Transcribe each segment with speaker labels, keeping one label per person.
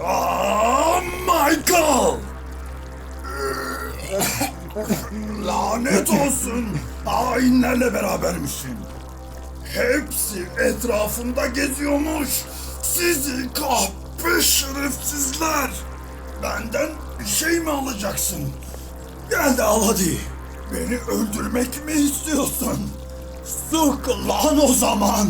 Speaker 1: oh, Michael! Lanet olsun! Hainlerle berabermişsin. Hepsi etrafında geziyormuş. Sizi kahpe şerefsizler! Benden bir şey mi alacaksın? Gel de al hadi. Beni öldürmek mi istiyorsun? Sık lan o zaman.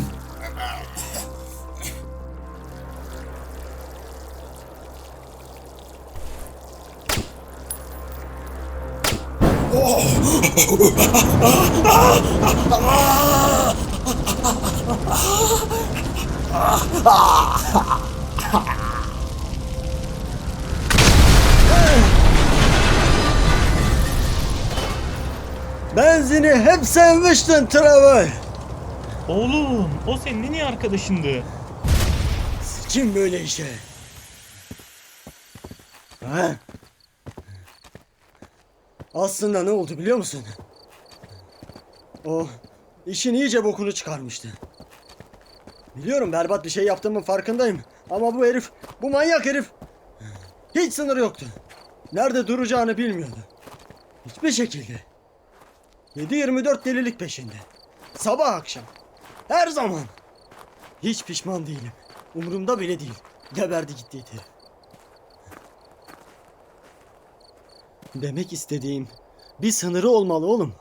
Speaker 2: Benzini hep sevmiştin Trevor.
Speaker 3: Oğlum o senin en iyi arkadaşındı.
Speaker 2: Kim böyle işe? Ha? Aslında ne oldu biliyor musun? O işin iyice bokunu çıkarmıştı. Biliyorum berbat bir şey yaptığımın farkındayım. Ama bu herif, bu manyak herif hiç sınır yoktu. Nerede duracağını bilmiyordu. Hiçbir şekilde. 7-24 delilik peşinde. Sabah akşam. Her zaman. Hiç pişman değilim. Umurumda bile değil. Geberdi gittiydi. Demek istediğim bir sınırı olmalı oğlum.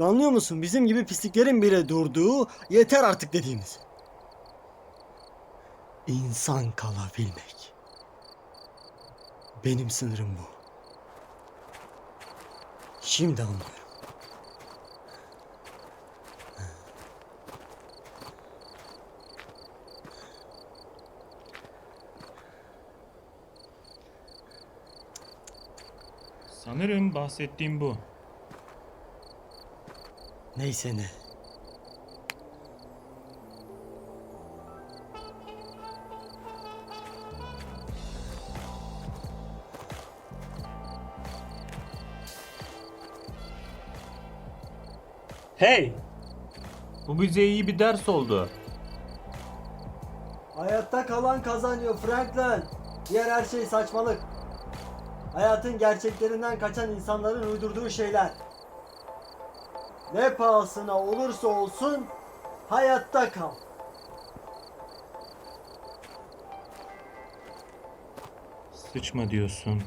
Speaker 2: Anlıyor musun? Bizim gibi pisliklerin bile durduğu yeter artık dediğimiz. İnsan kalabilmek. Benim sınırım bu. Şimdi anlıyorum.
Speaker 3: Sanırım bahsettiğim bu.
Speaker 2: Neyse ne.
Speaker 4: Hey! Bu bize iyi bir ders oldu.
Speaker 2: Hayatta kalan kazanıyor Franklin. Diğer her şey saçmalık. Hayatın gerçeklerinden kaçan insanların uydurduğu şeyler. Ne pahasına olursa olsun hayatta kal.
Speaker 3: Sıçma diyorsun.